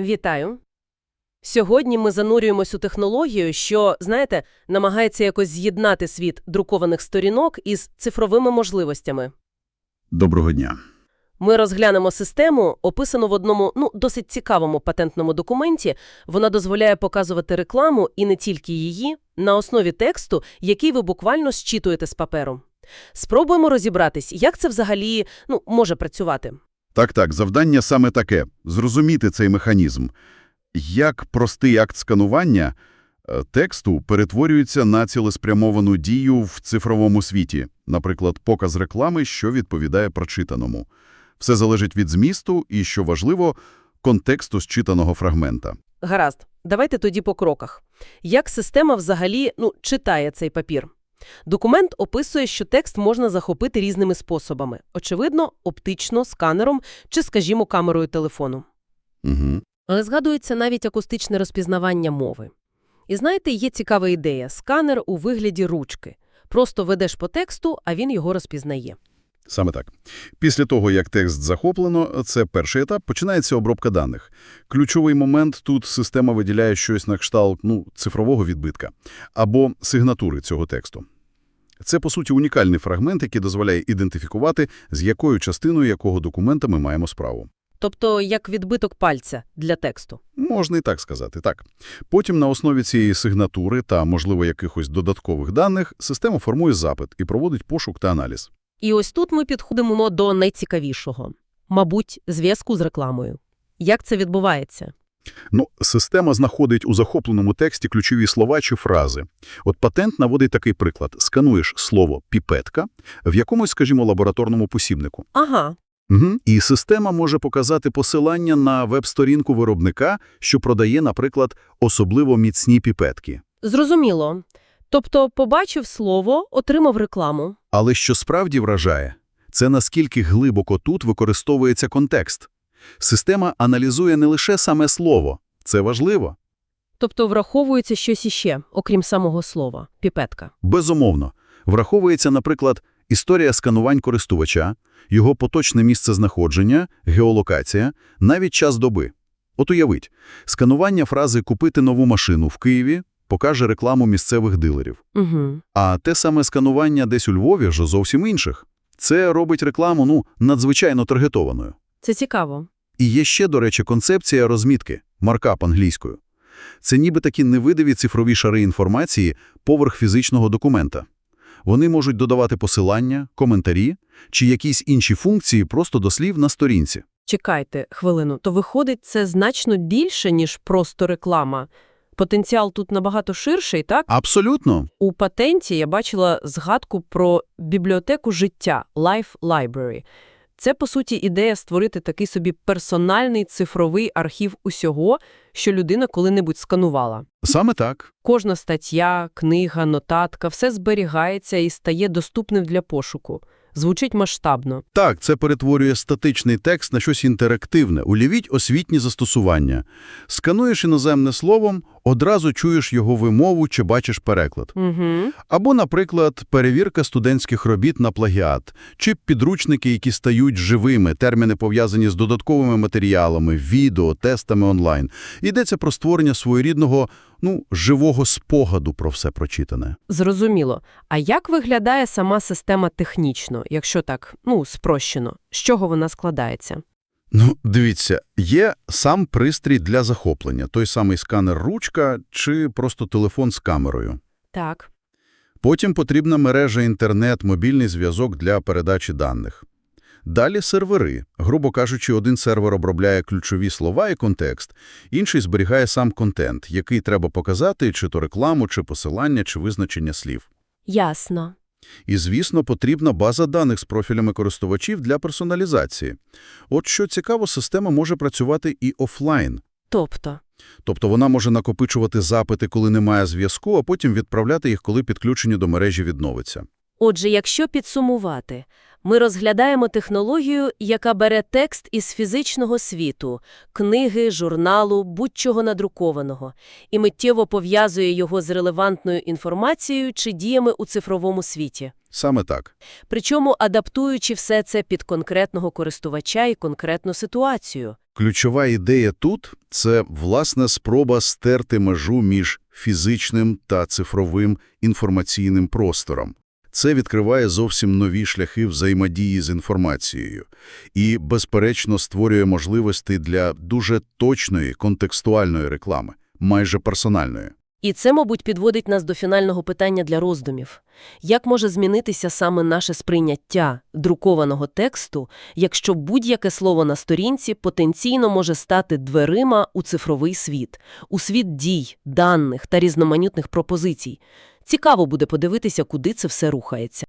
Вітаю! Сьогодні ми занурюємось у технологію, що, знаєте, намагається якось з'єднати світ друкованих сторінок із цифровими можливостями. Доброго дня. Ми розглянемо систему, описану в одному, ну, досить цікавому патентному документі. Вона дозволяє показувати рекламу, і не тільки її, на основі тексту, який ви буквально зчитуєте з паперу. Спробуємо розібратись, як це взагалі, ну, може працювати. Так-так, завдання саме таке – зрозуміти цей механізм. Як простий акт сканування е, тексту перетворюється на цілеспрямовану дію в цифровому світі, наприклад, показ реклами, що відповідає прочитаному. Все залежить від змісту і, що важливо, контексту зчитаного фрагмента. Гаразд, давайте тоді по кроках. Як система взагалі ну, читає цей папір? Документ описує, що текст можна захопити різними способами. Очевидно, оптично, сканером чи, скажімо, камерою телефону. Угу. Але згадується навіть акустичне розпізнавання мови. І знаєте, є цікава ідея – сканер у вигляді ручки. Просто ведеш по тексту, а він його розпізнає. Саме так. Після того, як текст захоплено, це перший етап, починається обробка даних. Ключовий момент тут система виділяє щось на кшталт ну, цифрового відбитка або сигнатури цього тексту. Це, по суті, унікальний фрагмент, який дозволяє ідентифікувати, з якою частиною якого документа ми маємо справу. Тобто, як відбиток пальця для тексту. Можна і так сказати, так. Потім на основі цієї сигнатури та, можливо, якихось додаткових даних система формує запит і проводить пошук та аналіз. І ось тут ми підходимо до найцікавішого. Мабуть, зв'язку з рекламою. Як це відбувається? Ну, система знаходить у захопленому тексті ключові слова чи фрази. От патент наводить такий приклад. Скануєш слово «піпетка» в якомусь, скажімо, лабораторному посібнику. Ага, Угу. І система може показати посилання на веб-сторінку виробника, що продає, наприклад, особливо міцні піпетки. зрозуміло. Тобто, побачив слово, отримав рекламу. Але що справді вражає, це наскільки глибоко тут використовується контекст. Система аналізує не лише саме слово. Це важливо. Тобто враховується щось іще, окрім самого слова – піпетка. Безумовно. Враховується, наприклад, історія сканувань користувача, його поточне місце знаходження, геолокація, навіть час доби. От уявіть, сканування фрази «купити нову машину в Києві» покаже рекламу місцевих дилерів. Угу. А те саме сканування десь у Львові вже зовсім інших. Це робить рекламу, ну, надзвичайно таргетованою. Це цікаво. І є ще, до речі, концепція розмітки, маркап англійською. Це ніби такі невидимі цифрові шари інформації поверх фізичного документа. Вони можуть додавати посилання, коментарі чи якісь інші функції просто до слів на сторінці. Чекайте хвилину. То виходить, це значно більше, ніж просто реклама. Потенціал тут набагато ширший, так? Абсолютно. У патенті я бачила згадку про бібліотеку життя Life Library. Це, по суті, ідея створити такий собі персональний цифровий архів усього, що людина коли-небудь сканувала. Саме так. Кожна стаття, книга, нотатка – все зберігається і стає доступним для пошуку. Звучить масштабно. Так, це перетворює статичний текст на щось інтерактивне. Улівіть освітні застосування. Скануєш іноземне словом, одразу чуєш його вимову чи бачиш переклад. Угу. Або, наприклад, перевірка студентських робіт на плагіат, чи підручники, які стають живими, терміни пов'язані з додатковими матеріалами, відео, тестами онлайн. Йдеться про створення своєрідного, ну, живого спогаду про все прочитане. Зрозуміло. А як виглядає сама система технічно, якщо так, ну, спрощено? З чого вона складається? Ну, дивіться, є сам пристрій для захоплення, той самий сканер-ручка чи просто телефон з камерою. Так. Потім потрібна мережа інтернет, мобільний зв'язок для передачі даних. Далі сервери. Грубо кажучи, один сервер обробляє ключові слова і контекст, інший зберігає сам контент, який треба показати, чи то рекламу, чи посилання, чи визначення слів. Ясно. І, звісно, потрібна база даних з профілями користувачів для персоналізації. От що цікаво, система може працювати і офлайн. Тобто? Тобто вона може накопичувати запити, коли немає зв'язку, а потім відправляти їх, коли підключення до мережі відновиться. Отже, якщо підсумувати, ми розглядаємо технологію, яка бере текст із фізичного світу – книги, журналу, будь-чого надрукованого, і миттєво пов'язує його з релевантною інформацією чи діями у цифровому світі. Саме так. Причому адаптуючи все це під конкретного користувача і конкретну ситуацію. Ключова ідея тут – це, власне, спроба стерти межу між фізичним та цифровим інформаційним простором. Це відкриває зовсім нові шляхи взаємодії з інформацією і, безперечно, створює можливості для дуже точної контекстуальної реклами, майже персональної. І це, мабуть, підводить нас до фінального питання для роздумів. Як може змінитися саме наше сприйняття друкованого тексту, якщо будь-яке слово на сторінці потенційно може стати дверима у цифровий світ, у світ дій, даних та різноманітних пропозицій? Цікаво буде подивитися, куди це все рухається.